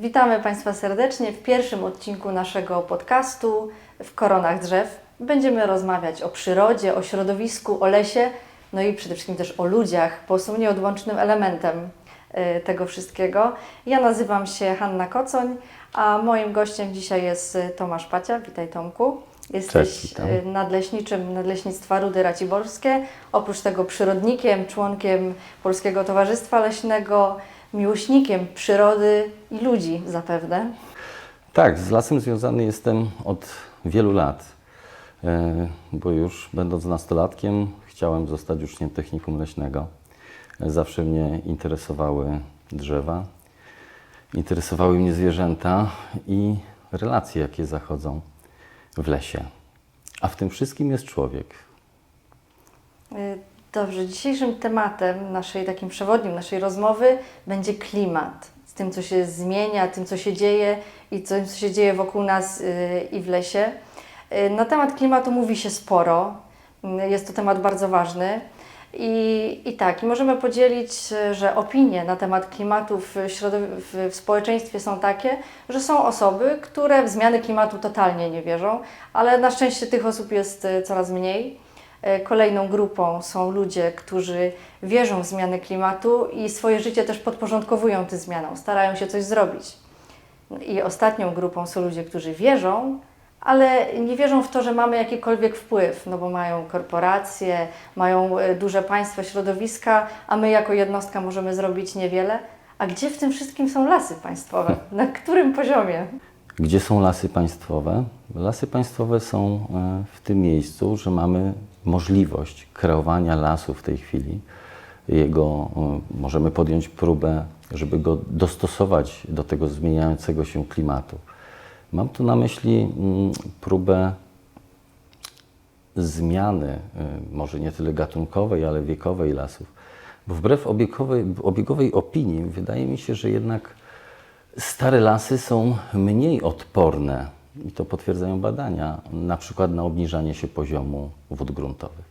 Witamy Państwa serdecznie w pierwszym odcinku naszego podcastu w Koronach Drzew. Będziemy rozmawiać o przyrodzie, o środowisku, o lesie, no i przede wszystkim też o ludziach, bo są nieodłącznym elementem y, tego wszystkiego. Ja nazywam się Hanna Kocoń, a moim gościem dzisiaj jest Tomasz Pacia. Witaj Tomku. Jesteś Cześć, y, nadleśniczym Nadleśnictwa Rudy Raciborskie. Oprócz tego przyrodnikiem, członkiem Polskiego Towarzystwa Leśnego, miłośnikiem przyrody i ludzi zapewne. Tak, z lasem związany jestem od wielu lat, e, bo już będąc nastolatkiem chciałem zostać uczniem technikum leśnego. E, Zawsze mnie interesowały drzewa, interesowały mnie zwierzęta i relacje, jakie zachodzą w lesie. A w tym wszystkim jest człowiek. Dobrze, dzisiejszym tematem naszej, takim przewodnim naszej rozmowy będzie klimat. Z tym, co się zmienia, tym, co się dzieje i co się dzieje wokół nas y, i w lesie. Y, Na temat klimatu mówi się sporo. Y, Jest to temat bardzo ważny. I, I tak, i możemy podzielić, że opinie na temat klimatu w, w, społeczeństwie są takie, że są osoby, które w zmiany klimatu totalnie nie wierzą, ale na szczęście tych osób jest coraz mniej. E, Kolejną grupą są ludzie, którzy wierzą w zmiany klimatu i swoje życie też podporządkowują tym zmianom, starają się coś zrobić. I ostatnią grupą są ludzie, którzy wierzą, ale nie wierzą w to, że mamy jakikolwiek wpływ, no bo mają korporacje, mają e, duże państwa, środowiska, a my jako jednostka możemy zrobić niewiele. A gdzie w tym wszystkim są lasy państwowe? Na którym poziomie? Gdzie są lasy państwowe? Lasy państwowe są e, w tym miejscu, że mamy możliwość kreowania lasu w tej chwili. Jego, e, możemy podjąć próbę, żeby go dostosować do tego zmieniającego się klimatu. Mam tu na myśli mm, próbę zmiany, y, może nie tyle gatunkowej, ale wiekowej lasów. Bo wbrew obiegowej, obiegowej opinii, wydaje mi się, że jednak stare lasy są mniej odporne, i to potwierdzają badania, na przykład na obniżanie się poziomu wód gruntowych.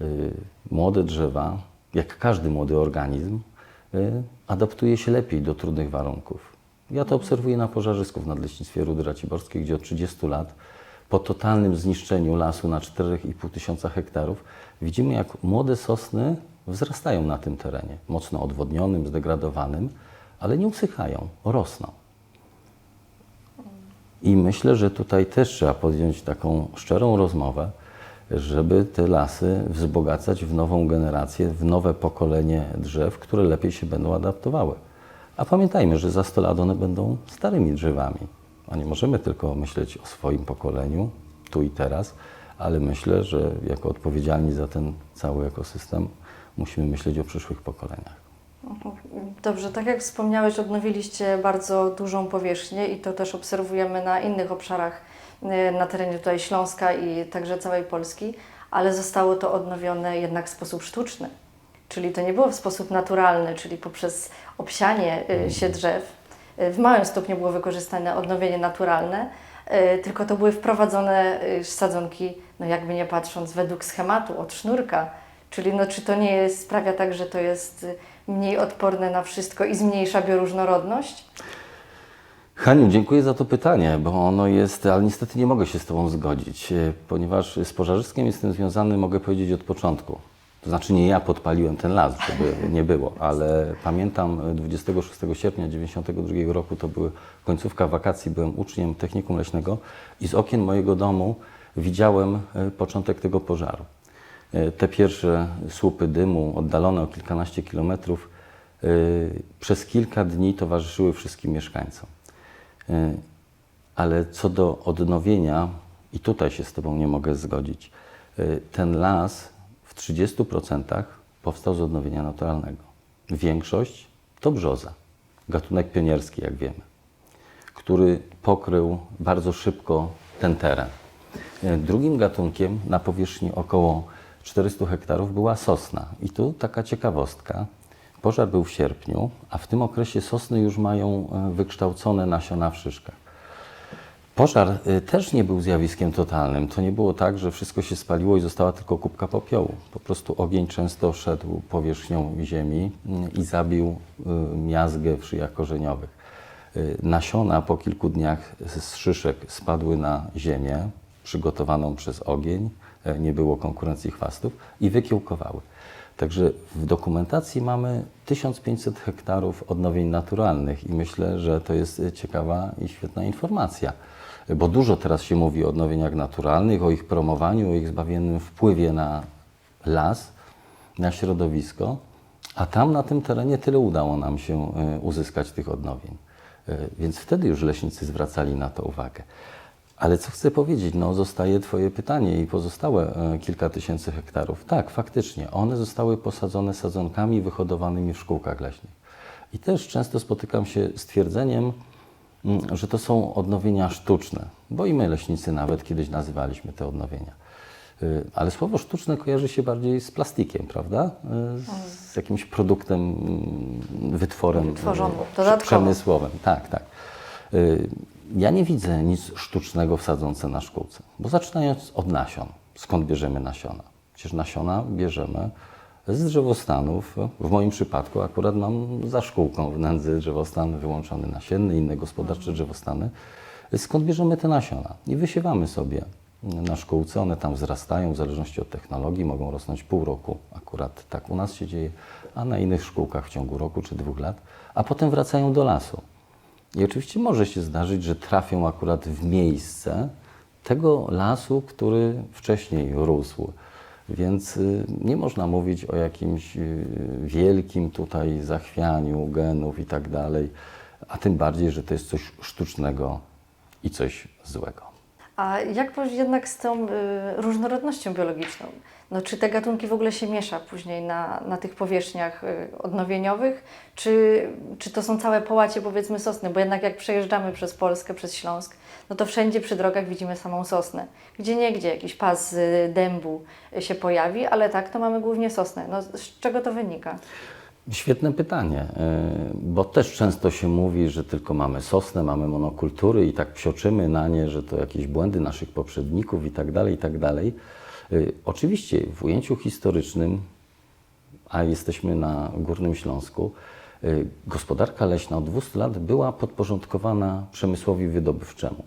Y, Młode drzewa, jak każdy młody organizm, y, adaptuje się lepiej do trudnych warunków. Ja to obserwuję na pożarzysku w Nadleśnictwie Rudy Raciborskiej, gdzie od 30 lat po totalnym zniszczeniu lasu na 4,5 tysiąca hektarów widzimy, jak młode sosny wzrastają na tym terenie, mocno odwodnionym, zdegradowanym, ale nie usychają, rosną. I myślę, że tutaj też trzeba podjąć taką szczerą rozmowę, żeby te lasy wzbogacać w nową generację, w nowe pokolenie drzew, które lepiej się będą adaptowały. A pamiętajmy, że za 100 lat one będą starymi drzewami. A nie możemy tylko myśleć o swoim pokoleniu, tu i teraz, ale myślę, że jako odpowiedzialni za ten cały ekosystem musimy myśleć o przyszłych pokoleniach. Dobrze, tak jak wspomniałeś, odnowiliście bardzo dużą powierzchnię i to też obserwujemy na innych obszarach y, na terenie tutaj Śląska i także całej Polski, ale zostało to odnowione jednak w sposób sztuczny. Czyli to nie było w sposób naturalny, czyli poprzez obsianie y, się drzew. Y, W małym stopniu było wykorzystane odnowienie naturalne, tylko to były wprowadzone sadzonki, no jakby nie patrząc, według schematu, od sznurka. Czyli no, czy to nie jest, sprawia tak, że to jest mniej odporne na wszystko i zmniejsza bioróżnorodność? Haniu, dziękuję za to pytanie, bo ono jest, ale niestety nie mogę się z Tobą zgodzić, e, ponieważ z pożarzyskiem jestem związany, mogę powiedzieć, od początku. To znaczy nie ja podpaliłem ten las, żeby nie było, ale pamiętam e, 26 sierpnia 1992 roku, to były końcówka wakacji, byłem uczniem technikum leśnego i z okien mojego domu widziałem e, początek tego pożaru. E, Te pierwsze słupy dymu, oddalone o kilkanaście kilometrów, e, przez kilka dni towarzyszyły wszystkim mieszkańcom. E, Ale co do odnowienia, i tutaj się z Tobą nie mogę zgodzić, ten las w 30% powstał z odnowienia naturalnego. Większość to brzoza, gatunek pionierski, jak wiemy, który pokrył bardzo szybko ten teren. Drugim gatunkiem na powierzchni około 400 hektarów była sosna. I tu taka ciekawostka. Pożar był w sierpniu, a w tym okresie sosny już mają e, wykształcone nasiona w szyszkach. Pożar y, też nie był zjawiskiem totalnym. To nie było tak, że wszystko się spaliło i została tylko kubka popiołu. Po prostu ogień często szedł powierzchnią ziemi mm, i zabił y, miazgę w szyjach korzeniowych. Nasiona po kilku dniach z szyszek spadły na ziemię, przygotowaną przez ogień, e, nie było konkurencji chwastów i wykiełkowały. Także w dokumentacji mamy 1500 hektarów odnowień naturalnych i myślę, że to jest e, ciekawa i świetna informacja, bo dużo teraz się mówi o odnowieniach naturalnych, o ich promowaniu, o ich zbawiennym wpływie na las, na środowisko, a tam na tym terenie tyle udało nam się e, uzyskać tych odnowień. E, Więc wtedy już leśnicy zwracali na to uwagę. Ale co chcę powiedzieć, no zostaje Twoje pytanie i pozostałe e, kilka tysięcy hektarów. Tak, faktycznie, one zostały posadzone sadzonkami wyhodowanymi w szkółkach leśnych. I też często spotykam się z twierdzeniem, mm, że to są odnowienia sztuczne, bo i my leśnicy nawet kiedyś nazywaliśmy te odnowienia. Y, Ale słowo sztuczne kojarzy się bardziej z plastikiem, prawda? Y, Z jakimś produktem, mm, wytworem Wytworzonym, przemysłowym. Tak, tak. Ja nie widzę nic sztucznego w na szkółce, bo zaczynając od nasion. Skąd bierzemy nasiona? Przecież nasiona bierzemy z drzewostanów. W moim przypadku akurat mam za szkółką w nędzy drzewostan wyłączony nasienny, inne gospodarcze drzewostany. Skąd bierzemy te nasiona? I wysiewamy sobie na szkółce, one tam wzrastają w zależności od technologii, mogą rosnąć pół roku, akurat tak u nas się dzieje, a na innych szkółkach w ciągu roku czy dwóch lat, a potem wracają do lasu. I oczywiście może się zdarzyć, że trafią akurat w miejsce tego lasu, który wcześniej rósł. Więc y, nie można mówić o jakimś y, wielkim tutaj zachwianiu genów i tak dalej, a tym bardziej, że to jest coś sztucznego i coś złego. A jak jednak z tą y, różnorodnością biologiczną? No, czy te gatunki w ogóle się miesza później na, na tych powierzchniach y, odnowieniowych? Czy, czy to są całe połacie, powiedzmy, sosny? Bo jednak jak przejeżdżamy przez Polskę, przez Śląsk, no to wszędzie przy drogach widzimy samą sosnę. Gdzie nie gdzie jakiś pas dębu się pojawi, ale tak, to mamy głównie sosnę. No, z czego to wynika? Świetne pytanie, y, bo też często się mówi, że tylko mamy sosnę, mamy monokultury i tak psioczymy na nie, że to jakieś błędy naszych poprzedników i tak dalej, i tak dalej. Y, Oczywiście w ujęciu historycznym, a jesteśmy na Górnym Śląsku, y, gospodarka leśna od 200 lat była podporządkowana przemysłowi wydobywczemu.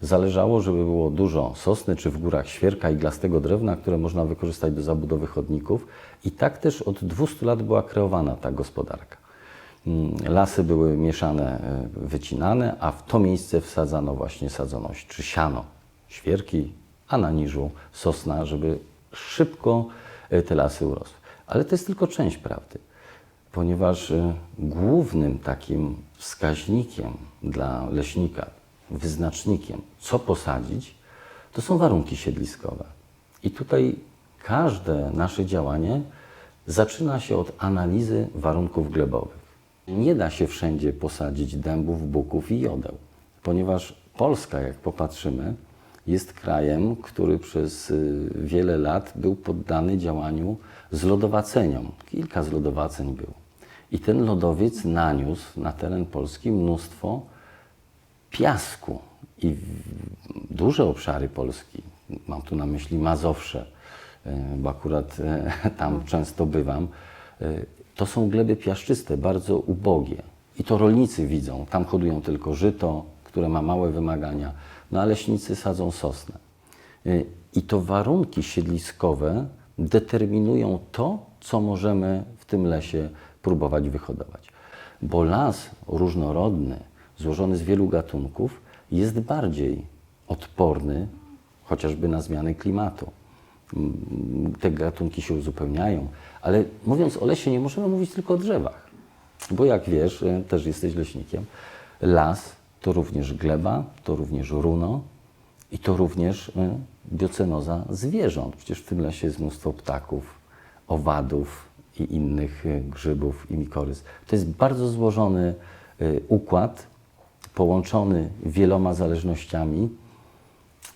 Zależało, żeby było dużo sosny czy w górach świerka iglastego drewna, które można wykorzystać do zabudowy chodników. I tak też od 200 lat była kreowana ta gospodarka. Mm, Lasy były mieszane, y, wycinane, a w to miejsce wsadzano właśnie sadzoność czy siano, świerki, a na niżu sosna, żeby szybko y, te lasy urosły. Ale to jest tylko część prawdy ponieważ y, głównym takim wskaźnikiem dla leśnika, wyznacznikiem, co posadzić, to są warunki siedliskowe. I tutaj każde nasze działanie zaczyna się od analizy warunków glebowych. Nie da się wszędzie posadzić dębów, buków i jodeł, ponieważ Polska, jak popatrzymy, jest krajem, który przez y, wiele lat był poddany działaniu zlodowaceniom. Kilka zlodowaceń było. I ten lodowiec naniósł na teren Polski mnóstwo piasku i duże obszary Polski, mam tu na myśli Mazowsze, y, bo akurat y, tam często bywam, y, to są gleby piaszczyste, bardzo ubogie. I to rolnicy widzą. Tam hodują tylko żyto, które ma małe wymagania, no a leśnicy sadzą sosnę. I to warunki siedliskowe determinują to, co możemy w tym lesie próbować wyhodować. Bo las różnorodny, złożony z wielu gatunków, jest bardziej odporny chociażby na zmiany klimatu. Mm, Te gatunki się uzupełniają, ale mówiąc o lesie, nie możemy mówić tylko o drzewach. Bo jak wiesz, e, też jesteś leśnikiem, las to również gleba, to również runo i to również e, biocenoza zwierząt. Przecież w tym lesie jest mnóstwo ptaków, owadów i innych e, grzybów i mikorys. To jest bardzo złożony e, układ, połączony wieloma zależnościami.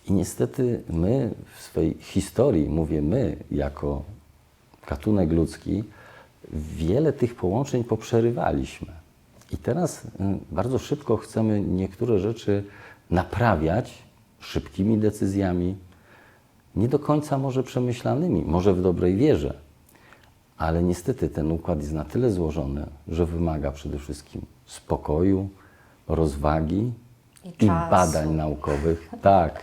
I niestety my w swej historii, mówię my jako gatunek ludzki, wiele tych połączeń poprzerywaliśmy. I teraz y, bardzo szybko chcemy niektóre rzeczy naprawiać szybkimi decyzjami, nie do końca może przemyślanymi, może w dobrej wierze, ale niestety ten układ jest na tyle złożony, że wymaga przede wszystkim spokoju, rozwagi I i badań naukowych. Tak.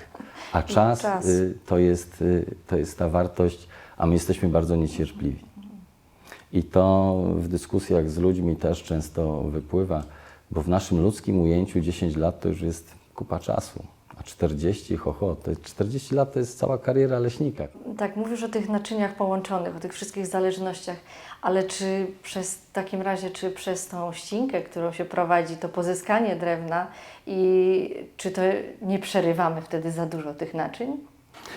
A czas czasu. y, to, jest, y, to jest ta wartość, a my jesteśmy bardzo niecierpliwi. I to w dyskusjach z ludźmi też często wypływa, bo w naszym ludzkim ujęciu 10 lat to już jest kupa czasu. A 40, ho, ho, to jest 40 lat to jest cała kariera leśnika. Tak, mówisz o tych naczyniach połączonych, o tych wszystkich zależnościach, ale czy przez w takim razie, czy przez tą ścinkę, którą się prowadzi, to pozyskanie drewna i czy to nie przerywamy wtedy za dużo tych naczyń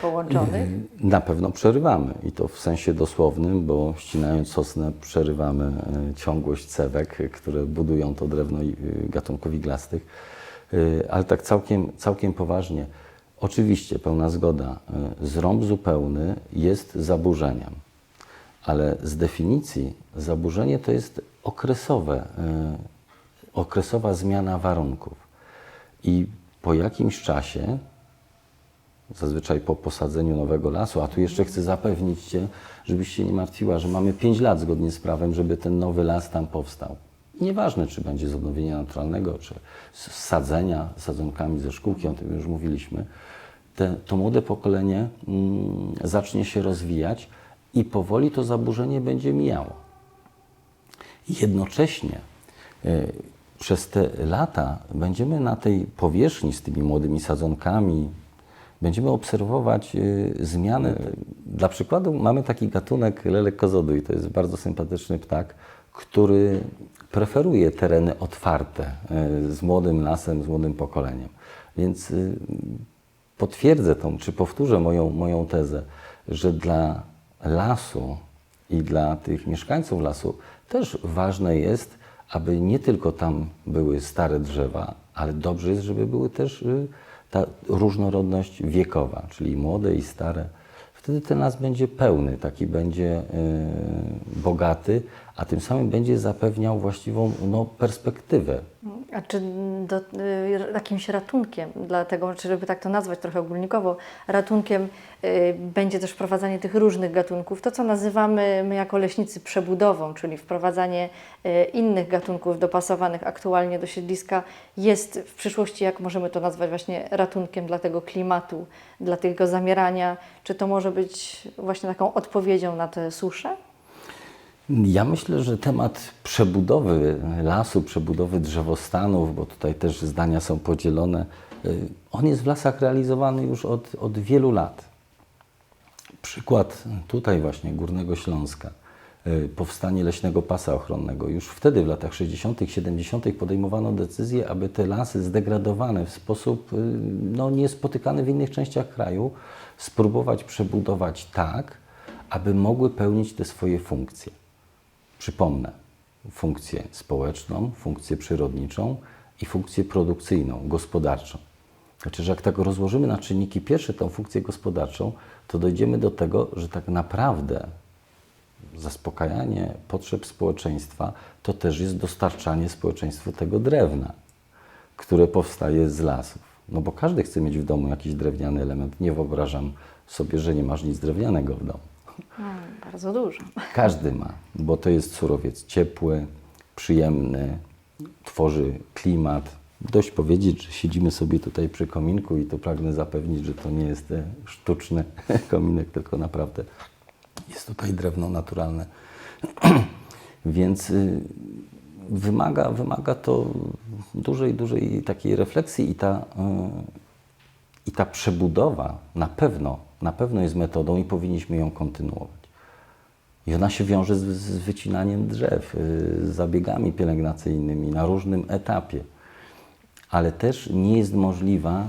połączonych? Na pewno przerywamy i to w sensie dosłownym, bo ścinając sosnę przerywamy e, ciągłość cewek, które budują to drewno y, gatunków iglastych. Y, Ale tak całkiem, całkiem poważnie, oczywiście pełna zgoda, y, zrąb zupełny jest zaburzeniem, ale z definicji zaburzenie to jest okresowe, y, okresowa zmiana warunków. I po jakimś czasie zazwyczaj po posadzeniu nowego lasu, a tu jeszcze chcę zapewnić Cię, żebyś się nie martwiła, że mamy 5 lat zgodnie z prawem, żeby ten nowy las tam powstał. Nieważne, czy będzie z odnowienia naturalnego, czy z sadzenia sadzonkami ze szkółki, o tym już mówiliśmy, te, to młode pokolenie mm, zacznie się rozwijać i powoli to zaburzenie będzie mijało. Jednocześnie e, przez te lata będziemy na tej powierzchni z tymi młodymi sadzonkami, będziemy obserwować e, zmiany. Dla przykładu mamy taki gatunek lelek kozodu i to jest bardzo sympatyczny ptak, który preferuje tereny otwarte e, z młodym lasem, z młodym pokoleniem. Więc e, potwierdzę tą, czy powtórzę moją, moją tezę, że dla lasu i dla tych mieszkańców lasu też ważne jest, aby nie tylko tam były stare drzewa, ale dobrze jest, żeby były też y, ta różnorodność wiekowa, czyli młode i stare. Wtedy ten las będzie pełny, taki będzie y, bogaty, a tym samym będzie zapewniał właściwą no, perspektywę A czy do, y, jakimś ratunkiem, dlatego, czy żeby tak to nazwać trochę ogólnikowo, ratunkiem y, będzie też wprowadzanie tych różnych gatunków, to co nazywamy my jako leśnicy przebudową, czyli wprowadzanie y, innych gatunków dopasowanych aktualnie do siedliska, jest w przyszłości, jak możemy to nazwać, właśnie ratunkiem dla tego klimatu, dla tego zamierania. Czy to może być właśnie taką odpowiedzią na te susze? Ja myślę, że temat przebudowy lasu, przebudowy drzewostanów, bo tutaj też zdania są podzielone, y, on jest w lasach realizowany już od, od wielu lat. Przykład tutaj właśnie Górnego Śląska, y, powstanie leśnego pasa ochronnego. Już wtedy w latach 60., 70. podejmowano decyzję, aby te lasy zdegradowane w sposób y, no, niespotykany w innych częściach kraju spróbować przebudować tak, aby mogły pełnić te swoje funkcje. Przypomnę, funkcję społeczną, funkcję przyrodniczą i funkcję produkcyjną, gospodarczą. Znaczy, że jak tak rozłożymy na czynniki pierwsze tą funkcję gospodarczą, to dojdziemy do tego, że tak naprawdę zaspokajanie potrzeb społeczeństwa to też jest dostarczanie społeczeństwu tego drewna, które powstaje z lasów. No bo każdy chce mieć w domu jakiś drewniany element. Nie wyobrażam sobie, że nie masz nic drewnianego w domu. Hmm, bardzo dużo. Każdy ma, bo to jest surowiec ciepły, przyjemny, tworzy klimat. Dość powiedzieć, że siedzimy sobie tutaj przy kominku i to pragnę zapewnić, że to nie jest e, sztuczny kominek, tylko naprawdę jest tutaj drewno naturalne. Więc y, wymaga, wymaga to dużej, dużej takiej refleksji i ta, y, i ta przebudowa na pewno, na pewno jest metodą i powinniśmy ją kontynuować. I ona się wiąże z, z wycinaniem drzew, y, z zabiegami pielęgnacyjnymi na różnym etapie. Ale też nie jest możliwa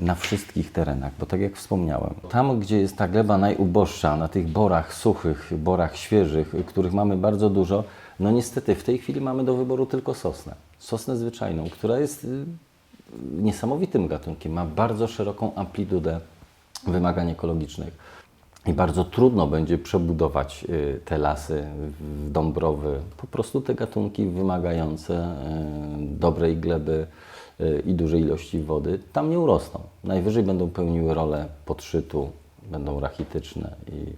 na wszystkich terenach, bo tak jak wspomniałem, tam gdzie jest ta gleba najuboższa, na tych borach suchych, borach świeżych, y, których mamy bardzo dużo, no niestety w tej chwili mamy do wyboru tylko sosnę. Sosnę zwyczajną, która jest y, niesamowitym gatunkiem, ma bardzo szeroką amplitudę wymagań ekologicznych. I bardzo trudno będzie przebudować y, te lasy w Dąbrowy. Po prostu te gatunki wymagające y, dobrej gleby y, i dużej ilości wody tam nie urosną. Najwyżej będą pełniły rolę podszytu, będą rachityczne. I,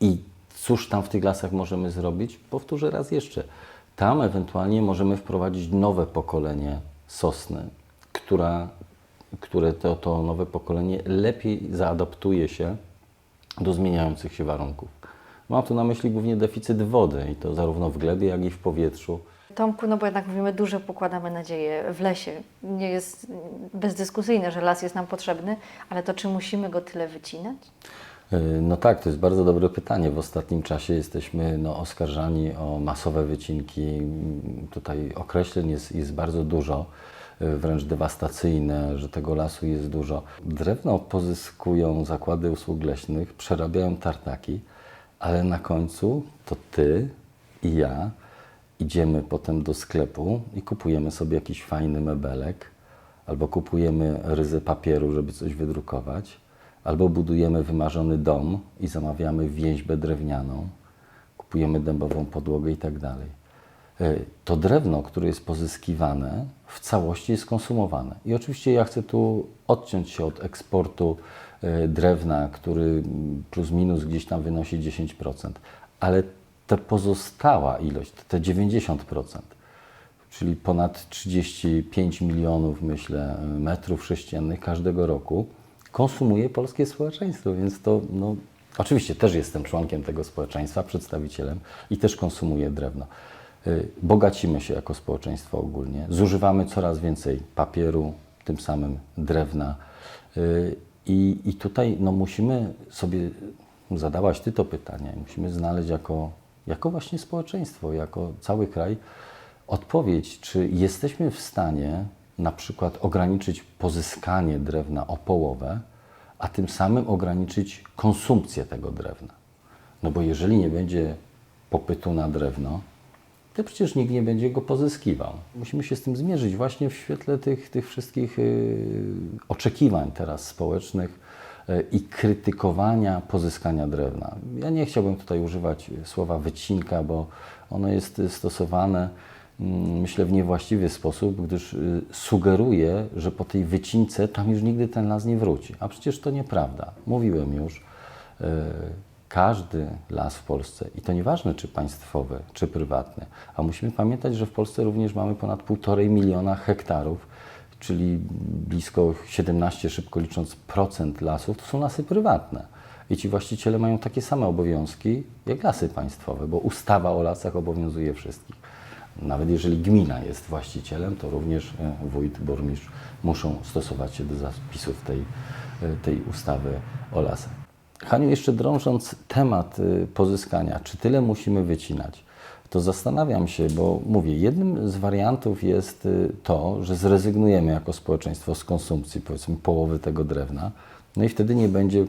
i cóż tam w tych lasach możemy zrobić? Powtórzę raz jeszcze. Tam ewentualnie możemy wprowadzić nowe pokolenie sosny, która, które to, to nowe pokolenie lepiej zaadaptuje się do zmieniających się warunków. Mam tu na myśli głównie deficyt wody i to zarówno w glebie, jak i w powietrzu. Tomku, no bo jednak mówimy, duże pokładamy nadzieję w lesie. Nie jest bezdyskusyjne, że las jest nam potrzebny, ale to czy musimy go tyle wycinać? Yy, No tak, to jest bardzo dobre pytanie. W ostatnim czasie jesteśmy no, oskarżani o masowe wycinki. Mm, Tutaj określeń jest, jest bardzo dużo, wręcz dewastacyjne, że tego lasu jest dużo. Drewno pozyskują zakłady usług leśnych, przerabiają tartaki, ale na końcu to ty i ja idziemy potem do sklepu i kupujemy sobie jakiś fajny mebelek, albo kupujemy ryzę papieru, żeby coś wydrukować, albo budujemy wymarzony dom i zamawiamy więźbę drewnianą, kupujemy dębową podłogę i tak dalej. E, To drewno, które jest pozyskiwane, w całości jest konsumowane. I oczywiście ja chcę tu odciąć się od eksportu e, drewna, który plus minus gdzieś tam wynosi 10%, ale ta pozostała ilość, te 90%, czyli ponad 35 milionów, myślę, metrów sześciennych każdego roku, konsumuje polskie społeczeństwo, więc to, no, oczywiście też jestem członkiem tego społeczeństwa, przedstawicielem i też konsumuję drewno. Y, Bogacimy się jako społeczeństwo ogólnie, zużywamy coraz więcej papieru, tym samym drewna Y, i, i tutaj no, musimy sobie zadawać Ty to pytanie, musimy znaleźć jako, jako właśnie społeczeństwo, jako cały kraj odpowiedź, czy jesteśmy w stanie na przykład ograniczyć pozyskanie drewna o połowę, a tym samym ograniczyć konsumpcję tego drewna. No bo jeżeli nie będzie popytu na drewno, to przecież nikt nie będzie go pozyskiwał. Musimy się z tym zmierzyć właśnie w świetle tych, tych wszystkich y, oczekiwań teraz społecznych y, i krytykowania pozyskania drewna. Ja nie chciałbym tutaj używać słowa wycinka, bo ono jest stosowane mm, myślę w niewłaściwy sposób, gdyż y, sugeruje, że po tej wycince tam już nigdy ten las nie wróci. A przecież to nieprawda. Mówiłem już, każdy las w Polsce, i to nieważne czy państwowy, czy prywatny, a musimy pamiętać, że w Polsce również mamy ponad 1,5 miliona hektarów, czyli blisko 17, szybko licząc, procent lasów, to są lasy prywatne. I ci właściciele mają takie same obowiązki jak lasy państwowe, bo ustawa o lasach obowiązuje wszystkich. Nawet jeżeli gmina jest właścicielem, to również e, wójt, burmistrz muszą stosować się do zapisów tej, e, tej ustawy o lasach. Haniu, jeszcze drążąc temat y, pozyskania, czy tyle musimy wycinać, to zastanawiam się, bo mówię, jednym z wariantów jest y, to, że zrezygnujemy jako społeczeństwo z konsumpcji, powiedzmy, połowy tego drewna, no i wtedy nie będzie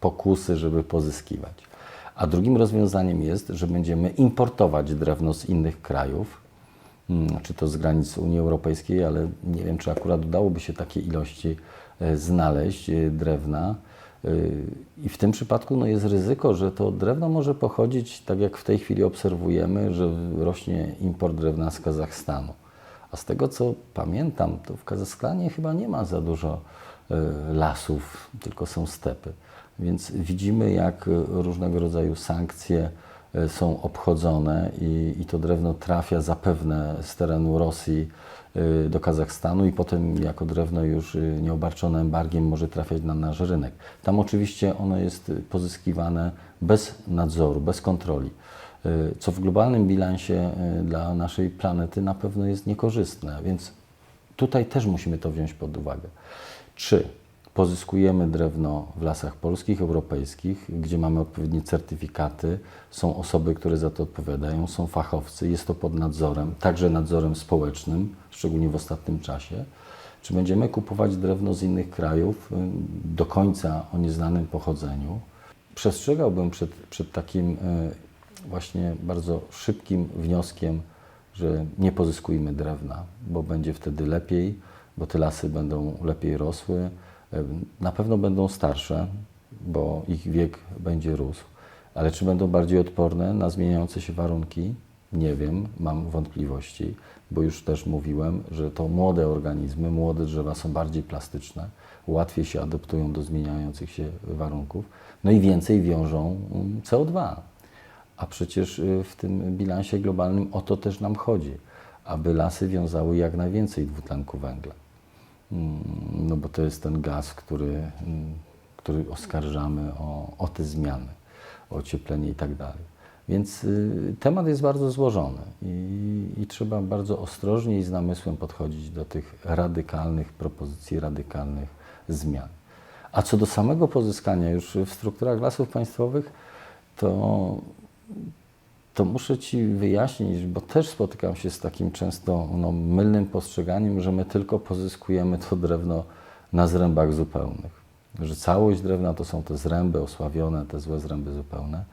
pokusy, żeby pozyskiwać. A drugim rozwiązaniem jest, że będziemy importować drewno z innych krajów, mm, czy to z granic Unii Europejskiej, ale nie wiem, czy akurat udałoby się takie ilości e, znaleźć e, drewna. Y, I w tym przypadku no, jest ryzyko, że to drewno może pochodzić, tak jak w tej chwili obserwujemy, że rośnie import drewna z Kazachstanu. A z tego co pamiętam, to w Kazachstanie chyba nie ma za dużo y, lasów, tylko są stepy. Więc widzimy, jak różnego rodzaju sankcje są obchodzone i, i to drewno trafia zapewne z terenu Rosji y, do Kazachstanu i potem jako drewno już y, nieobarczone embargiem może trafiać na nasz rynek. Tam oczywiście ono jest pozyskiwane bez nadzoru, bez kontroli, co w globalnym bilansie dla naszej planety na pewno jest niekorzystne, więc tutaj też musimy to wziąć pod uwagę. Czy pozyskujemy drewno w lasach polskich, europejskich, gdzie mamy odpowiednie certyfikaty, są osoby, które za to odpowiadają, są fachowcy, jest to pod nadzorem, także nadzorem społecznym, szczególnie w ostatnim czasie. Czy będziemy kupować drewno z innych krajów y, do końca o nieznanym pochodzeniu? Przestrzegałbym przed, przed takim y, właśnie bardzo szybkim wnioskiem, że nie pozyskujmy drewna, bo będzie wtedy lepiej, bo te lasy będą lepiej rosły, na pewno będą starsze, bo ich wiek będzie rósł, ale czy będą bardziej odporne na zmieniające się warunki? Nie wiem, mam wątpliwości, bo już też mówiłem, że to młode organizmy, młode drzewa są bardziej plastyczne, łatwiej się adaptują do zmieniających się warunków, no i więcej wiążą mm, CO2. A przecież y, w tym bilansie globalnym o to też nam chodzi, aby lasy wiązały jak najwięcej dwutlenku węgla. Mm, No bo to jest ten gaz, który, mm, który oskarżamy o, o te zmiany, o ocieplenie i tak dalej. Więc y, temat jest bardzo złożony i, i trzeba bardzo ostrożnie i z namysłem podchodzić do tych radykalnych propozycji, radykalnych zmian. A co do samego pozyskania już w strukturach lasów państwowych, to to muszę Ci wyjaśnić, bo też spotykam się z takim często no, mylnym postrzeganiem, że my tylko pozyskujemy to drewno na zrębach zupełnych. Że całość drewna to są te zręby osławione, te złe zręby zupełne.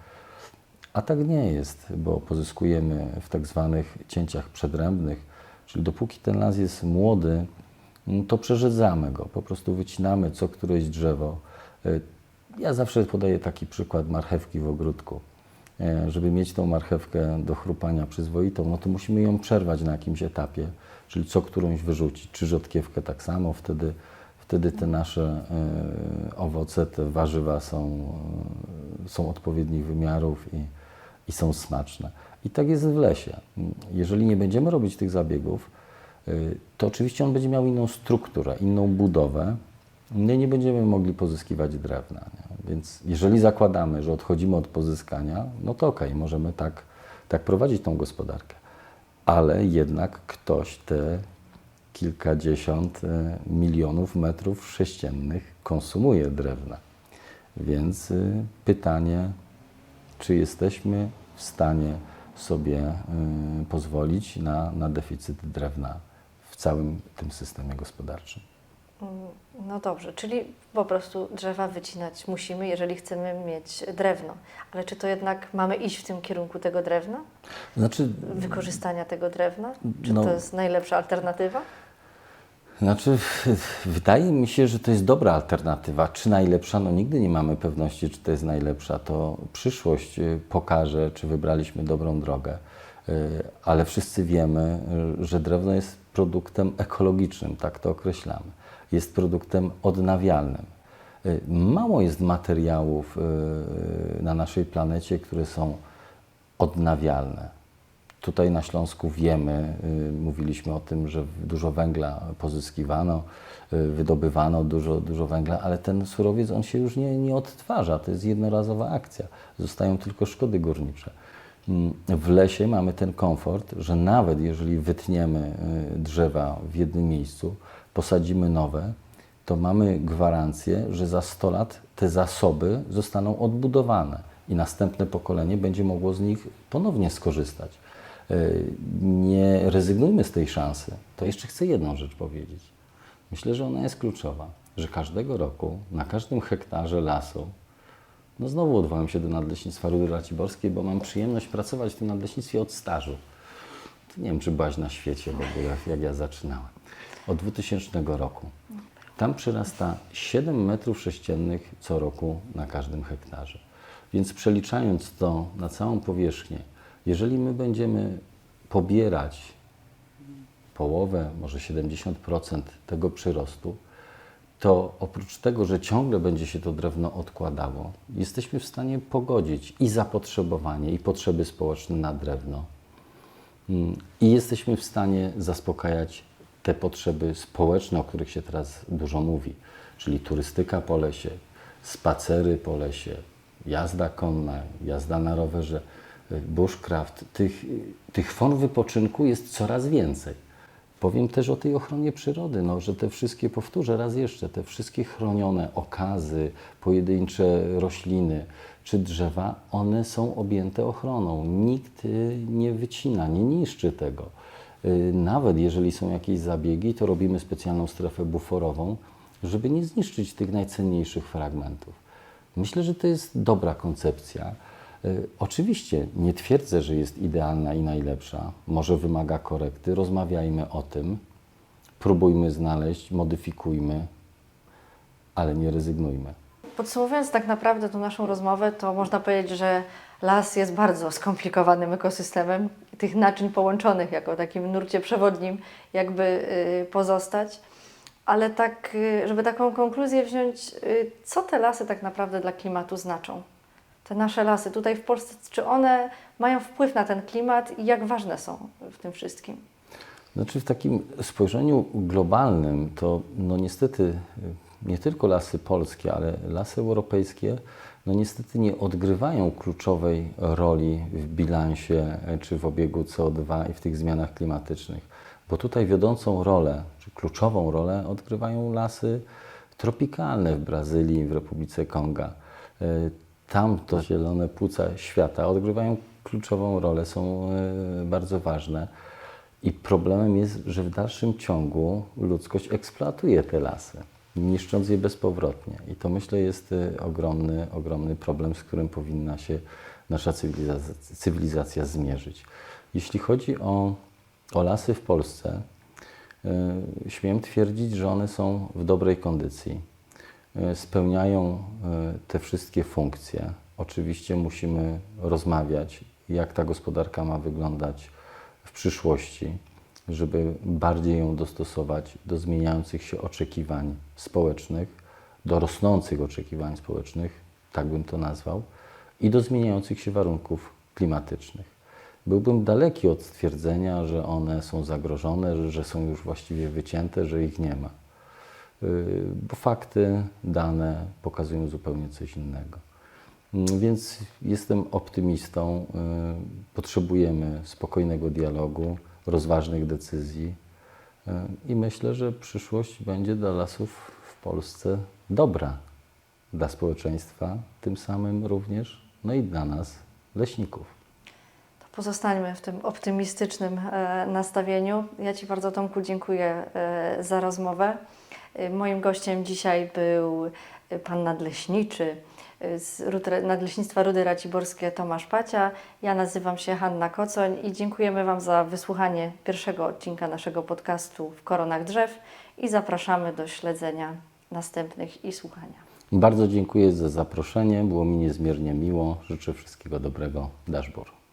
A tak nie jest, bo pozyskujemy w tak zwanych cięciach przedrębnych, czyli dopóki ten las jest młody, no to przerzedzamy go, po prostu wycinamy co któreś drzewo. Y, Ja zawsze podaję taki przykład marchewki w ogródku. E, Żeby mieć tą marchewkę do chrupania przyzwoitą, no to musimy ją przerwać na jakimś etapie, czyli co którąś wyrzucić, czy rzodkiewkę tak samo, wtedy, wtedy te nasze e, owoce, te warzywa są, e, są odpowiednich wymiarów i, i są smaczne. I tak jest w lesie. Jeżeli nie będziemy robić tych zabiegów, to oczywiście on będzie miał inną strukturę, inną budowę, no i nie będziemy mogli pozyskiwać drewna. Nie? Więc jeżeli zakładamy, że odchodzimy od pozyskania, no to okej, możemy tak, tak prowadzić tą gospodarkę. Ale jednak ktoś te kilkadziesiąt e, milionów metrów sześciennych konsumuje drewna. Więc y, pytanie, czy jesteśmy w stanie sobie y, pozwolić na, na deficyt drewna w całym tym systemie gospodarczym. No dobrze, czyli po prostu drzewa wycinać musimy, jeżeli chcemy mieć drewno. Ale czy to jednak mamy iść w tym kierunku tego drewna? Znaczy, Wykorzystania tego drewna? Czy No. to jest najlepsza alternatywa? Znaczy, wydaje mi się, że to jest dobra alternatywa. Czy najlepsza? No nigdy nie mamy pewności, czy to jest najlepsza. To przyszłość y, pokaże, czy wybraliśmy dobrą drogę. Y, Ale wszyscy wiemy, y, że drewno jest produktem ekologicznym, tak to określamy. Jest produktem odnawialnym. Y, Mało jest materiałów y, na naszej planecie, które są odnawialne. Tutaj na Śląsku wiemy, y, mówiliśmy o tym, że dużo węgla pozyskiwano, y, wydobywano dużo, dużo węgla, ale ten surowiec on się już nie, nie odtwarza, to jest jednorazowa akcja. Zostają tylko szkody górnicze. Mm, W lesie mamy ten komfort, że nawet jeżeli wytniemy y, drzewa w jednym miejscu, posadzimy nowe, to mamy gwarancję, że za 100 lat te zasoby zostaną odbudowane i następne pokolenie będzie mogło z nich ponownie skorzystać. Y, Nie rezygnujmy z tej szansy. To jeszcze chcę jedną rzecz powiedzieć. Myślę, że ona jest kluczowa, że każdego roku na każdym hektarze lasu, no znowu odwołam się do Nadleśnictwa Rudy Raciborskiej, bo mam przyjemność pracować w tym nadleśnictwie od stażu. Nie wiem, czy byłaś na świecie, bo jak ja zaczynałem. Od 2000 roku. Tam przyrasta 7 metrów sześciennych co roku na każdym hektarze. Więc przeliczając to na całą powierzchnię, jeżeli my będziemy pobierać połowę, może 70% tego przyrostu, to oprócz tego, że ciągle będzie się to drewno odkładało, jesteśmy w stanie pogodzić i zapotrzebowanie, i potrzeby społeczne na drewno. Mm, I jesteśmy w stanie zaspokajać te potrzeby społeczne, o których się teraz dużo mówi, czyli turystyka po lesie, spacery po lesie, jazda konna, jazda na rowerze, y, bushcraft. Tych, y, tych form wypoczynku jest coraz więcej. Powiem też o tej ochronie przyrody, no, że te wszystkie, powtórzę raz jeszcze, te wszystkie chronione okazy, pojedyncze rośliny czy drzewa, one są objęte ochroną. Nikt y, nie wycina, nie niszczy tego. Y, Nawet jeżeli są jakieś zabiegi, to robimy specjalną strefę buforową, żeby nie zniszczyć tych najcenniejszych fragmentów. Myślę, że to jest dobra koncepcja. Y, Oczywiście nie twierdzę, że jest idealna i najlepsza. Może wymaga korekty. Rozmawiajmy o tym, próbujmy znaleźć, modyfikujmy, ale nie rezygnujmy. Podsumowując tak naprawdę tą naszą rozmowę, to można powiedzieć, że las jest bardzo skomplikowanym ekosystemem, tych naczyń połączonych jako takim nurcie przewodnim jakby y, pozostać. Ale tak, y, żeby taką konkluzję wziąć, y, co te lasy tak naprawdę dla klimatu znaczą? te nasze lasy tutaj w Polsce, czy one mają wpływ na ten klimat i jak ważne są w tym wszystkim? Znaczy w takim spojrzeniu globalnym to no niestety nie tylko lasy polskie, ale lasy europejskie no niestety nie odgrywają kluczowej roli w bilansie y, czy w obiegu CO2 i w tych zmianach klimatycznych. Bo tutaj wiodącą rolę, czy kluczową rolę odgrywają lasy tropikalne w Brazylii, w Republice Konga. Y, Tam to zielone płuca świata odgrywają kluczową rolę, są y, bardzo ważne. I problemem jest, że w dalszym ciągu ludzkość eksploatuje te lasy, niszcząc je bezpowrotnie. I to myślę jest y, ogromny, ogromny problem, z którym powinna się nasza cywilizacja, cywilizacja zmierzyć. Jeśli chodzi o, o lasy w Polsce, y, śmiem twierdzić, że one są w dobrej kondycji. Y, Spełniają y, te wszystkie funkcje. Oczywiście musimy rozmawiać, jak ta gospodarka ma wyglądać w przyszłości, żeby bardziej ją dostosować do zmieniających się oczekiwań społecznych, do rosnących oczekiwań społecznych, tak bym to nazwał, i do zmieniających się warunków klimatycznych. Byłbym daleki od stwierdzenia, że one są zagrożone, że, są już właściwie wycięte, że ich nie ma. Yy, Bo fakty, dane pokazują zupełnie coś innego. Mm, Więc jestem optymistą. y, Potrzebujemy spokojnego dialogu, rozważnych decyzji y, i myślę, że przyszłość będzie dla lasów w Polsce dobra. Dla społeczeństwa, tym samym również, no i dla nas, leśników. To pozostańmy w tym optymistycznym e, nastawieniu. Ja Ci bardzo, Tomku, dziękuję e, za rozmowę. E, Moim gościem dzisiaj był pan nadleśniczy z Nadleśnictwa Rudy Raciborskie Tomasz Pacia. Ja nazywam się Hanna Kocoń i dziękujemy Wam za wysłuchanie pierwszego odcinka naszego podcastu w Koronach Drzew i zapraszamy do śledzenia następnych i słuchania. Bardzo dziękuję za zaproszenie, było mi niezmiernie miło. Życzę wszystkiego dobrego. Dashboard.